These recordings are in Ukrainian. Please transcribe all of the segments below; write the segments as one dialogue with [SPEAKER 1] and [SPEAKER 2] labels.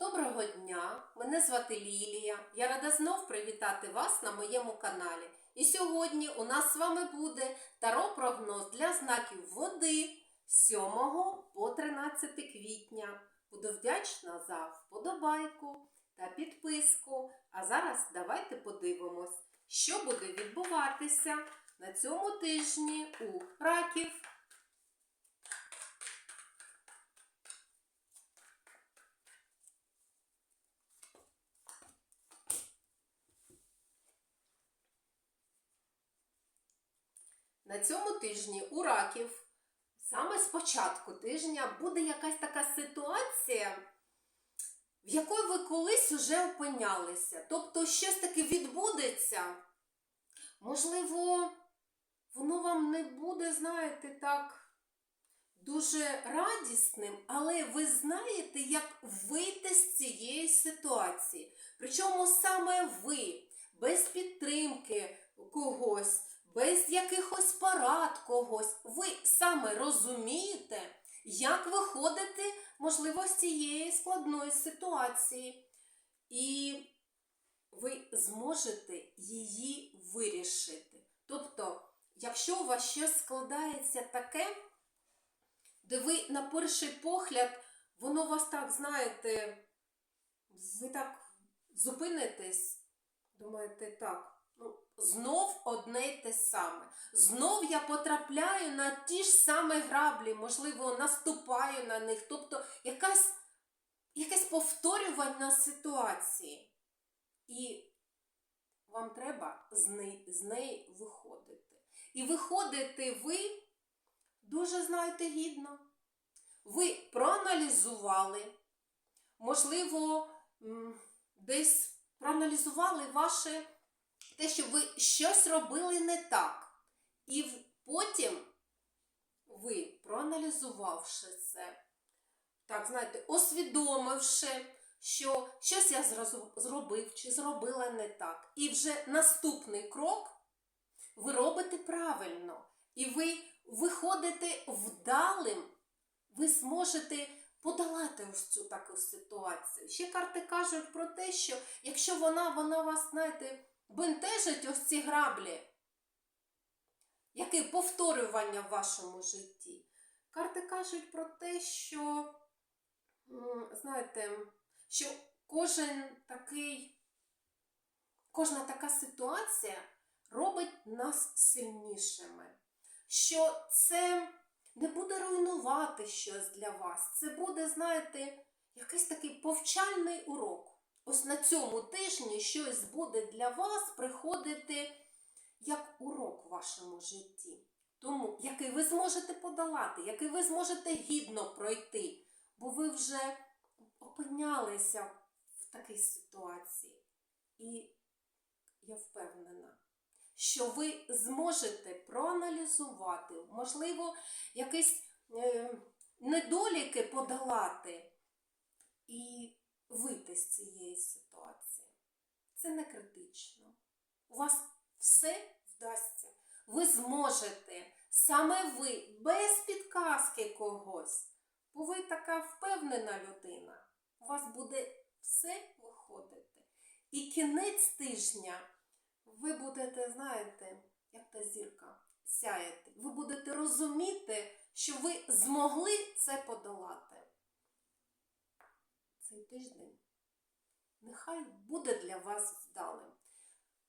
[SPEAKER 1] Доброго дня! Мене звати Лілія. Я рада знов привітати вас на моєму каналі. І сьогодні у нас з вами буде таро-прогноз для знаків води з 7 по 13 квітня. Буду вдячна за вподобайку та підписку. А зараз давайте подивимось, що буде відбуватися на цьому тижні у раків. На цьому тижні у раків саме з початку тижня буде якась така ситуація, в якої ви колись уже опинялися. Тобто щось таке відбудеться. Можливо, воно вам не буде, знаєте, так дуже радісним, але ви знаєте, як вийти з цієї ситуації. Причому саме ви, без підтримки когось, без якихось парад когось, ви саме розумієте, як виходити, можливо, з цієї складної ситуації. І ви зможете її вирішити. Тобто, якщо у вас щось складається таке, де ви на перший погляд, воно вас так, знаєте, ви так зупинитесь, думаєте, так, знов одне й те саме. Знов я потрапляю на ті ж самі граблі, можливо, наступаю на них. Тобто якась, якесь повторювання ситуації. І вам треба з неї, з неї виходити. І виходите ви дуже, знаєте, гідно. Ви проаналізували, можливо, десь проаналізували ваше те, що ви щось робили не так. І потім ви, проаналізувавши це, так, знаєте, усвідомивши, що щось я зробив чи зробила не так. І вже наступний крок ви робите правильно. І ви виходите вдалим, ви зможете подолати ось цю таку ситуацію. Ще карти кажуть про те, що якщо вона, вона вас, знаєте, бентежить ось ці граблі, яке повторювання в вашому житті. Карти кажуть про те, що, знаєте, що кожен такий, кожна така ситуація робить нас сильнішими. Що це не буде руйнувати щось для вас. Це буде, знаєте, якийсь такий повчальний урок. Ось на цьому тижні щось буде для вас приходити як урок в вашому житті. Тому, який ви зможете подолати, який ви зможете гідно пройти, бо ви вже опинялися в такій ситуації. І я впевнена, що ви зможете проаналізувати, можливо, якісь е, недоліки подолати і вийти з цієї ситуації. Це не критично. У вас все вдасться. Ви зможете, саме ви, без підказки когось, бо ви така впевнена людина. У вас буде все виходити. І кінець тижня ви будете, знаєте, як та зірка, сяяти. Ви будете розуміти, що ви змогли це подолати. Цей тиждень нехай буде для вас вдалим.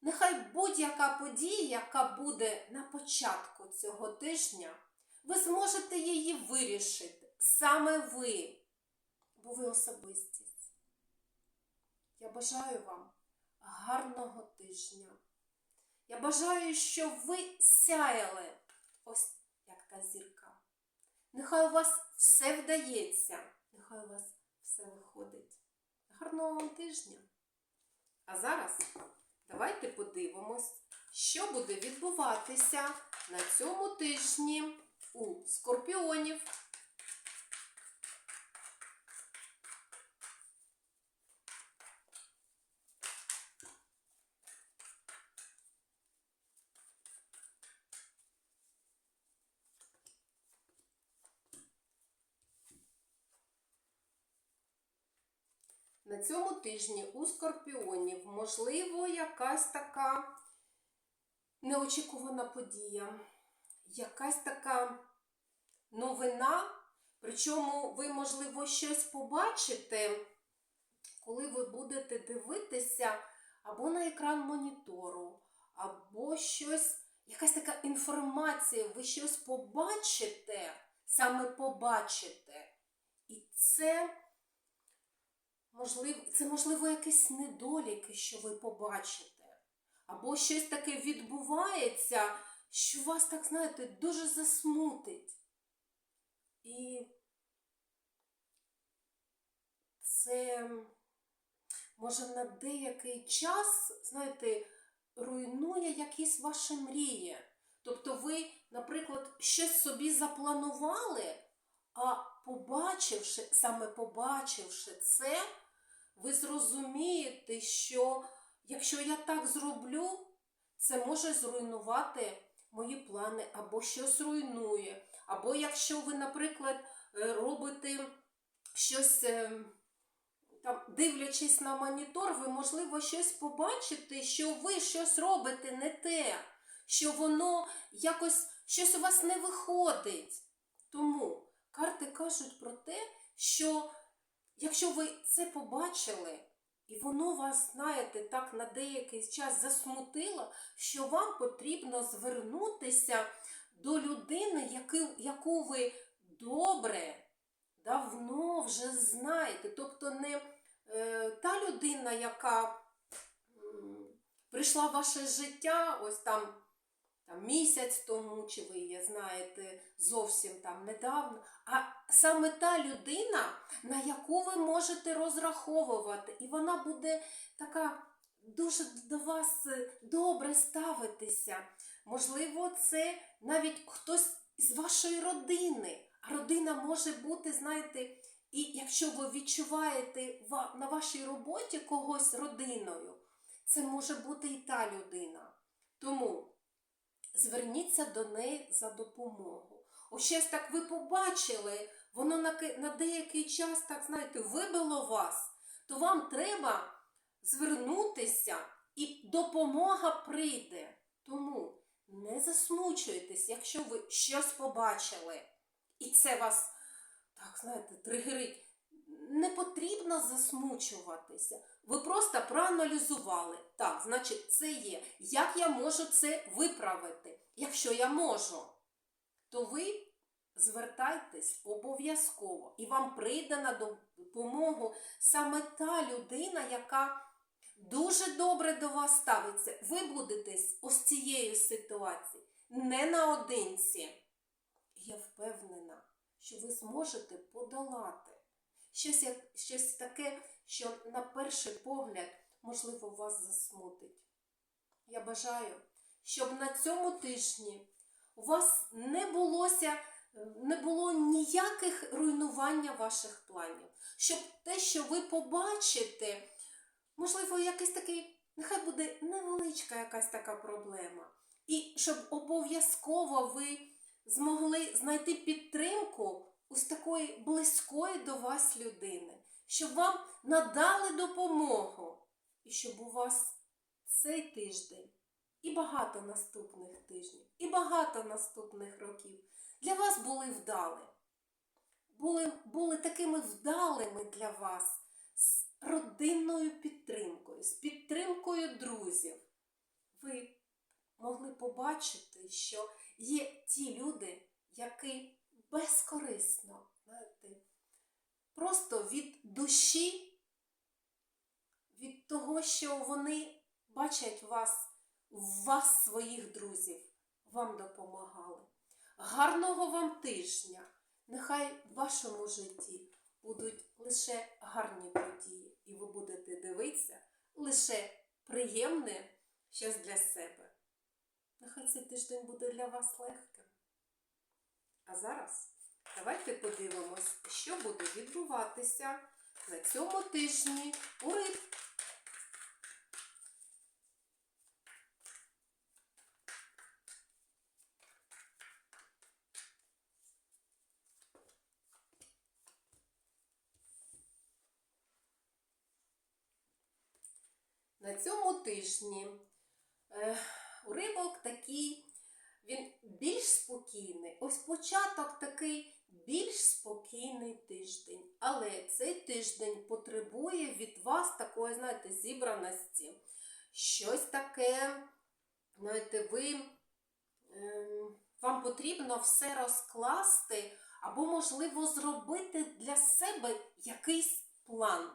[SPEAKER 1] Нехай будь-яка подія, яка буде на початку цього тижня, ви зможете її вирішити саме ви, бо ви особистість. Я бажаю вам гарного тижня. Я бажаю, щоб ви сяяли, ось як та зірка. Нехай у вас все вдається, нехай у вас все виходить. Гарного вам тижня! А зараз давайте подивимось, що буде відбуватися на цьому тижні у скорпіонів. На цьому тижні у скорпіонів можливо якась така неочікувана подія, якась така новина, причому ви, можливо, щось побачите, коли ви будете дивитися або на екран монітору, або щось, якась така інформація, ви щось побачите, саме побачите. І це можливо, це можливо якісь недоліки, що ви побачите. Або щось таке відбувається, що вас, так знаєте, дуже засмутить. І це може на деякий час, знаєте, руйнує якісь ваші мрії. Тобто ви, наприклад, щось собі запланували, а побачивши, саме побачивши це, ви зрозумієте, що якщо я так зроблю, це може зруйнувати мої плани, або щось руйнує. Або якщо ви, наприклад, е, робите щось, е, там, дивлячись на монітор, ви, можливо, щось побачите, що ви щось робите не те, що воно якось щось у вас не виходить. Тому карти кажуть про те, що якщо ви це побачили, і воно вас, знаєте, так на деякий час засмутило, що вам потрібно звернутися до людини, яку, ви добре, давно вже знаєте. Тобто не е, та людина, яка прийшла в ваше життя, ось там, там місяць тому, чи ви її знаєте зовсім там недавно, а саме та людина, на яку ви можете розраховувати, і вона буде така дуже до вас добре ставитися. Можливо, це навіть хтось з вашої родини. А родина може бути, знаєте, і якщо ви відчуваєте на вашій роботі когось родиною, це може бути і та людина. Тому зверніться до неї за допомогою. Ось щось так ви побачили, воно на деякий час, так знаєте, вибило вас, то вам треба звернутися і допомога прийде. Тому не засмучуйтесь, якщо ви щось побачили, і це вас, так знаєте, тригерить. Не потрібно засмучуватися. Ви просто проаналізували. Так, значить, це є. Як я можу це виправити? Якщо я можу, то ви звертайтесь обов'язково, і вам прийде на допомогу саме та людина, яка дуже добре до вас ставиться. Ви будете ось цією ситуацією не наодинці. Я впевнена, що ви зможете подолати щось, як, щось таке, що на перший погляд, можливо, вас засмутить. Я бажаю, щоб на цьому тижні у вас не булося, не було ніяких руйнування ваших планів, щоб те, що ви побачите, можливо, якийсь такий, нехай буде невеличка якась така проблема. І щоб обов'язково ви змогли знайти підтримку ось такої близької до вас людини, щоб вам надали допомогу, і щоб у вас цей тиждень і багато наступних тижнів, і багато наступних років для вас були вдали. Були, були такими вдалими для вас з родинною підтримкою, з підтримкою друзів. Ви могли побачити, що є ті люди, які безкорисно, знаєте, просто від душі, від того, що вони бачать вас, в вас своїх друзів, вам допомагали. Гарного вам тижня! Нехай в вашому житті будуть лише гарні події, і ви будете дивитися лише приємне щось для себе. Нехай цей тиждень буде для вас легким. А зараз давайте подивимось, що буде відбуватися на цьому тижні у риб. на цьому тижні е, уривок такий, він більш спокійний. Ось початок такий більш спокійний тиждень. Але цей тиждень потребує від вас такої, знаєте, зібраності. Щось таке, знаєте, ви, ем, вам потрібно все розкласти або, можливо, зробити для себе якийсь план.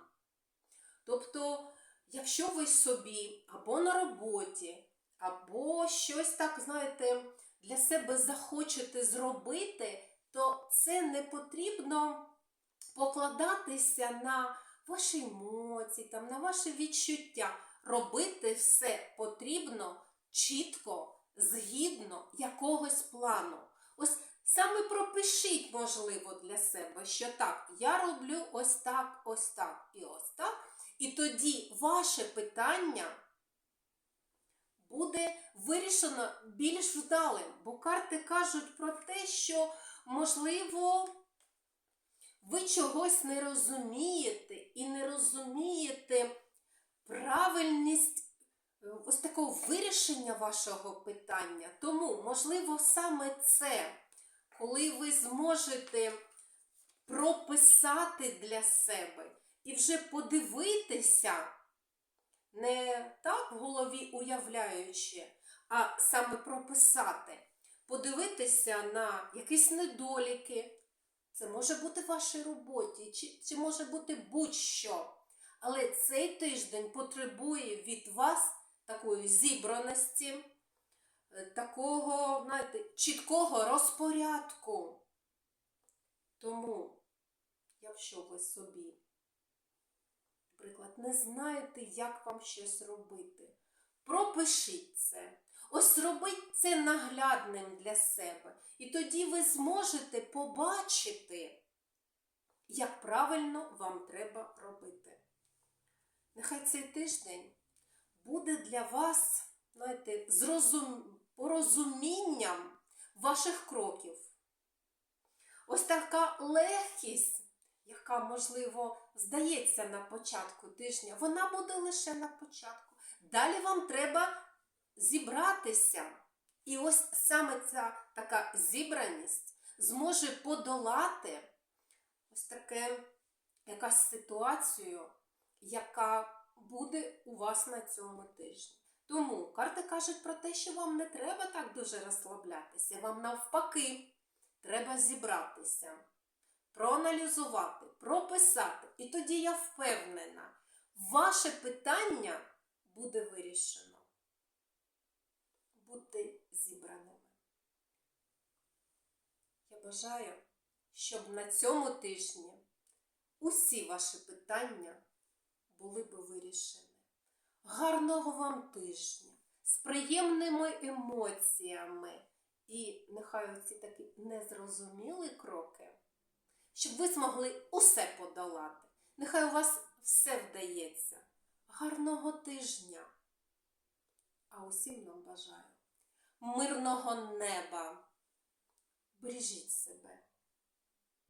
[SPEAKER 1] Тобто, якщо ви собі або на роботі, або щось так, знаєте, для себе захочете зробити, то це не потрібно покладатися на ваші емоції, там, на ваші відчуття. Робити все потрібно чітко, згідно якогось плану. Ось саме пропишіть, можливо, для себе, що так, я роблю ось так, ось так і ось так. І тоді ваше питання буде вирішено більш вдалим, бо карти кажуть про те, що, можливо, ви чогось не розумієте і не розумієте правильність е, ось такого вирішення вашого питання. Тому, можливо, саме це, коли ви зможете прописати для себе і вже подивитися, не так в голові уявляючи, а саме прописати, подивитися на якісь недоліки. Це може бути в вашій роботі, чи, чи може бути будь-що. Але цей тиждень потребує від вас такої зібраності, е, такого, знаєте, чіткого розпорядку. Тому, якщо ви собі, наприклад, не знаєте, як вам щось робити, пропишіть це. Ось зробіть це наглядним для себе. І тоді ви зможете побачити, як правильно вам треба робити. Нехай цей тиждень буде для вас, знаєте, зрозум... порозумінням ваших кроків. Ось така легкість, яка, можливо, здається на початку тижня, вона буде лише на початку. Далі вам треба зібратися. І ось саме ця така зібраність зможе подолати ось таке якась ситуацію, яка буде у вас на цьому тижні. Тому карти кажуть про те, що вам не треба так дуже розслаблятися, вам навпаки треба зібратися, проаналізувати, прописати. І тоді я впевнена, ваше питання буде вирішено. Будьте зібраними. Я бажаю, щоб на цьому тижні усі ваші питання були би вирішені. Гарного вам тижня, з приємними емоціями і нехай оці такі незрозумілі кроки, щоб ви змогли усе подолати. Нехай у вас все вдається. Гарного тижня! А усім нам бажаю мирного неба. Бережіть себе.